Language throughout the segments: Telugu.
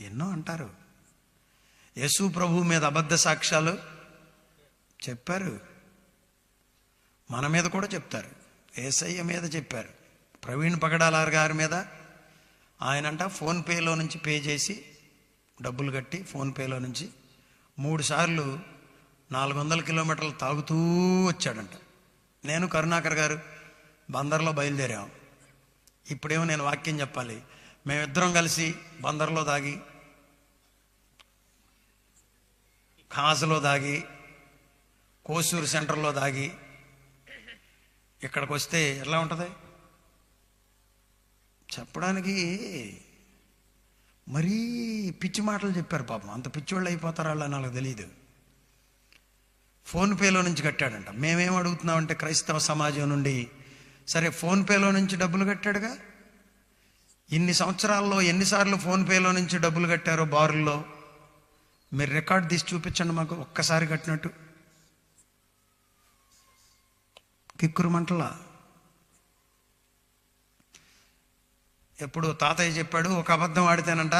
ఎన్నో అంటారు. యేసు ప్రభు మీద అబద్ధ సాక్ష్యాలు చెప్పారు. మన మీద కూడా చెప్తారు. ఏసయ్య మీద చెప్పారు. ప్రవీణ్ పగడాలార్ గారి మీద ఆయనంట ఫోన్పేలో నుంచి పే చేసి డబ్బులు కట్టి ఫోన్పేలో నుంచి మూడు సార్లు నాలుగు వందల కిలోమీటర్లు తాగుతూ వచ్చాడంట. నేను కరుణాకర్ గారు బందర్లో బయలుదేరాం. ఇప్పుడేమో నేను వాక్యం చెప్పాలి. మేమిద్దరం కలిసి బందర్లో దాగి కాజలో దాగి కోసూరు సెంటర్లో దాగి ఇక్కడికి వస్తే ఎలా ఉంటుంది? చెప్పడానికి మరీ పిచ్చి మాటలు చెప్పారు పాపం. అంత పిచ్చివాళ్ళు అయిపోతారు వాళ్ళ నాకు తెలియదు ఫోన్పేలో నుంచి కట్టాడంట. మేమేం అడుగుతున్నామంటే క్రైస్తవ సమాజం నుండి సరే ఫోన్పేలో నుంచి డబ్బులు కట్టాడుగా? ఇన్ని సంవత్సరాల్లో ఎన్నిసార్లు ఫోన్పేలో నుంచి డబ్బులు కట్టారో బారుల్లో? మీరు రికార్డ్ తీసి చూపించండి మాకు ఒక్కసారి కట్టినట్టు. కిక్కురు మంటలా ఎప్పుడు తాతయ్య చెప్పాడు ఒక అబద్ధం ఆడితేనంట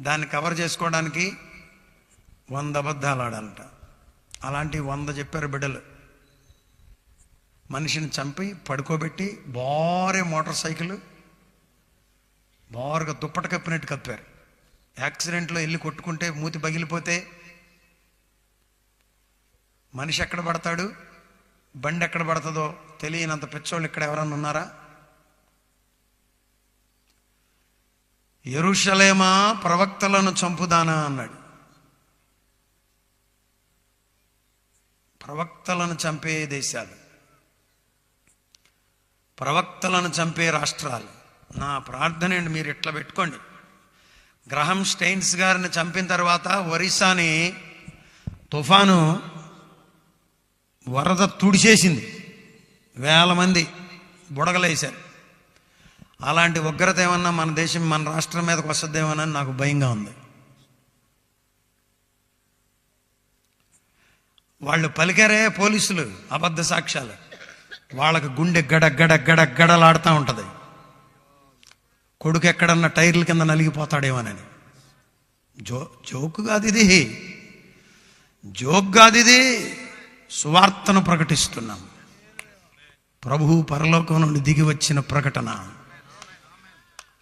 దాన్ని కవర్ చేసుకోవడానికి వంద అబద్ధాలు ఆడాలంట. అలాంటి వంద చెప్పారు బిడ్డలు. మనిషిని చంపి పడుకోబెట్టి బారే మోటార్ సైకిల్ బారుగా దుప్పట కప్పినట్టు కప్పారు. యాక్సిడెంట్లో వెళ్ళి కొట్టుకుంటే మూతి పగిలిపోతే మనిషి ఎక్కడ పడతాడు? బండి ఎక్కడ పడుతుందో తెలియనంత పిచ్చోళ్ళు ఇక్కడ ఎవరన్నా ఉన్నారా? ఎరుషలేమా ప్రవక్తలను చంపుదానా అన్నాడు. ప్రవక్తలను చంపే దేశాలు ప్రవక్తలను చంపే రాష్ట్రాలు. నా ప్రార్థన అండి మీరు ఇట్లా పెట్టుకోండి. గ్రహం స్టెయిన్స్ గారిని చంపిన తర్వాత ఒరిస్సాని తుఫాను వరద తుడిచేసింది. వేల మంది బుడగలేశారు. అలాంటి ఉగ్రత ఏమన్నా మన దేశం మన రాష్ట్రం మీదకి వస్తుందేమోనని నాకు భయంగా ఉంది. వాళ్ళు పలికారే పోలీసులు అబద్ధ సాక్ష్యాలు. వాళ్ళకి గుండె గడ గడ గడ గడలాడుతూ ఉంటుంది. కొడుకు ఎక్కడన్నా టైర్ల కింద నలిగిపోతాడేమోనని. జో జోకు కాదు ఇది. జోక్ కాదు ఇది. సువార్తను ప్రకటిస్తున్నాం. ప్రభు పరలోకం నుండి దిగి వచ్చిన ప్రకటన.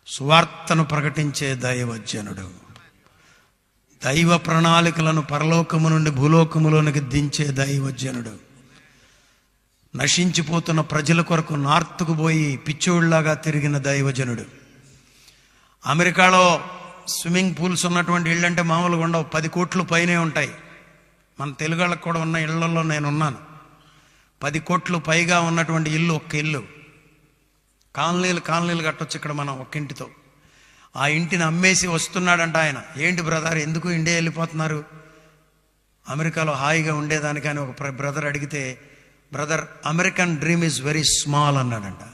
సువార్తను ప్రకటించే దైవజనుడు. దైవ ప్రణాళికలను పరలోకము నుండి భూలోకములోనికి దించే దైవజనుడు. నశించిపోతున్న ప్రజల కొరకు నార్త్కు పోయి పిచ్చోళ్ళాగా తిరిగిన దైవజనుడు. అమెరికాలో స్విమ్మింగ్ పూల్స్ ఉన్నటువంటి ఇళ్ళంటే మామూలుగా ఉండవు. పది కోట్లు పైనే ఉంటాయి. మన తెలుగు వాళ్ళకి కూడా ఉన్న ఇళ్ళలో నేను ఉన్నాను పది కోట్లు పైగా ఉన్నటువంటి ఇల్లు ఒక్క ఇల్లు. కాలనీలు కాలనీలు కట్టొచ్చు ఇక్కడ మనం ఒక్క ఇంటితో. ఆ ఇంటిని అమ్మేసి వస్తున్నాడంట ఆయన. ఏంటి బ్రదర్ ఎందుకు ఇండియా వెళ్ళిపోతున్నారు? అమెరికాలో హాయిగా ఉండేదానికి అని ఒక బ్రదర్ అడిగితే brother American dream is very small అన్నాడంట.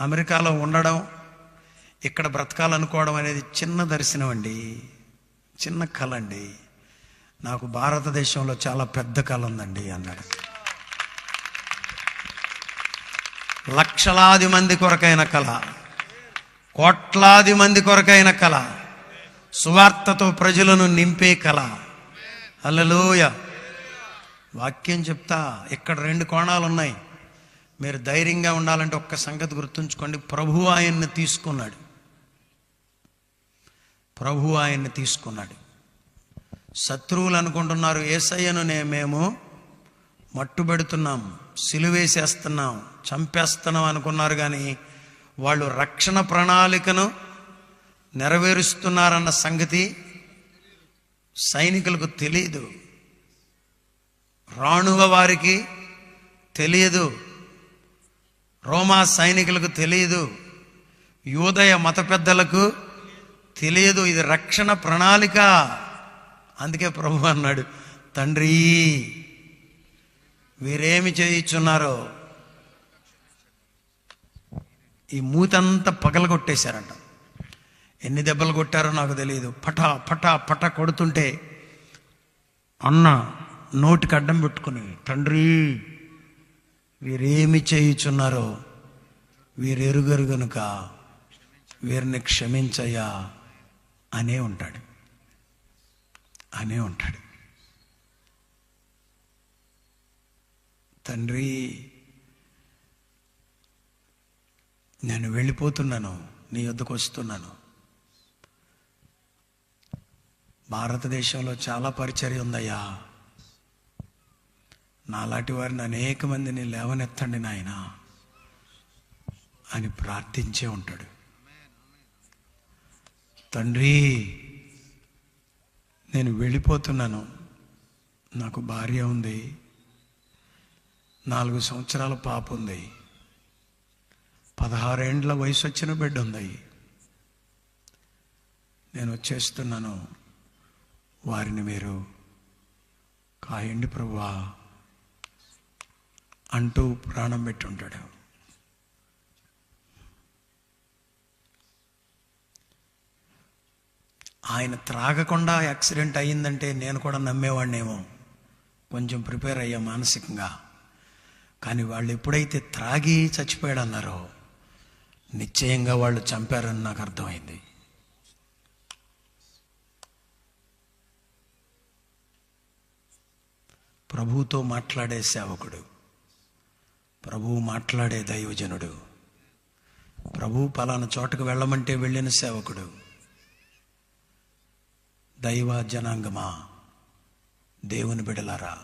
అమెరికాలో ఉండడం ఇక్కడ బ్రతకాలనుకోవడం అనేది చిన్న దర్శనం అండి. చిన్న కళ అండి. నాకు భారతదేశంలో చాలా పెద్ద కళ ఉందండి అన్నాడు. లక్షలాది మంది కొరకైన కళ. కోట్లాది మంది కొరకైన కళ. సువార్తతో ప్రజలను నింపే కళ. అల్లలోయ వాక్యం చెప్తా ఇక్కడ రెండు కోణాలు ఉన్నాయి. మీరు ధైర్యంగా ఉండాలంటే ఒక్క సంగతి గుర్తుంచుకోండి. ప్రభు ఆయన్ని తీసుకున్నాడు. ప్రభు ఆయన్ని తీసుకున్నాడు. శత్రువులు అనుకుంటున్నారు ఏసయ్యను మేము మట్టుబెడుతున్నాం సిలువేసేస్తున్నాం చంపేస్తున్నాం అనుకున్నారు కానీ వాళ్ళు రక్షణ ప్రణాళికను నెరవేరుస్తున్నారన్న సంగతి సైనికులకు తెలియదు. రాణువ వారికి తెలియదు. రోమా సైనికులకు తెలియదు. యూదయ మత పెద్దలకు తెలియదు ఇది రక్షణ ప్రణాళిక. అందుకే ప్రభు అన్నాడు తండ్రి వీరేమి చేయించున్నారో ఈ మూతంతా పగల కొట్టేశారంట. ఎన్ని దెబ్బలు కొట్టారో నాకు తెలియదు. పట పట పట కొడుతుంటే అన్న నోటికి అడ్డం పెట్టుకుని తండ్రి వీరేమి చేయుచున్నారో వీరెరుగరు గనుక వీరిని క్షమించయ్యా. అనే ఉంటాడు. అనే ఉంటాడు. తండ్రి నేను వెళ్ళిపోతున్నాను నీ వద్దకు వస్తున్నాను. భారతదేశంలో చాలా పరిచర్య ఉందయ్యా. నాలాంటి వారిని అనేక మందిని లేవనెత్తండి నాయన అని ప్రార్థించే ఉంటాడు. తండ్రి నేను వెళ్ళిపోతున్నాను. నాకు భార్య ఉంది. నాలుగు సంవత్సరాల పాప ఉంది. పదహారేండ్ల వయసు వచ్చిన బిడ్డ ఉంది. నేను వచ్చేస్తున్నాను. వారిని మీరు కాయండి ప్రభువా. అంటూ ప్రాణం పెట్టి ఆయన త్రాగకుండా యాక్సిడెంట్ అయ్యిందంటే నేను కూడా నమ్మేవాడినేమో కొంచెం ప్రిపేర్ అయ్యా మానసికంగా. కానీ వాళ్ళు ఎప్పుడైతే త్రాగి చచ్చిపోయాడన్నారో నిశ్చయంగా వాళ్ళు చంపారని నాకు అర్థమైంది. ప్రభువుతో మాట్లాడే సేవకుడు. ప్రభువు మాట్లాడే దైవజనుడు. ప్రభు పలానా చోటకు వెళ్ళమంటే వెళ్ళిన సేవకుడు. దైవ జనాంగమా? దేవుని బిడలారా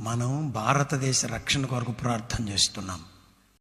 మనం భారతదేశ రక్షణ కొరకు ప్రార్థన చేస్తున్నాం.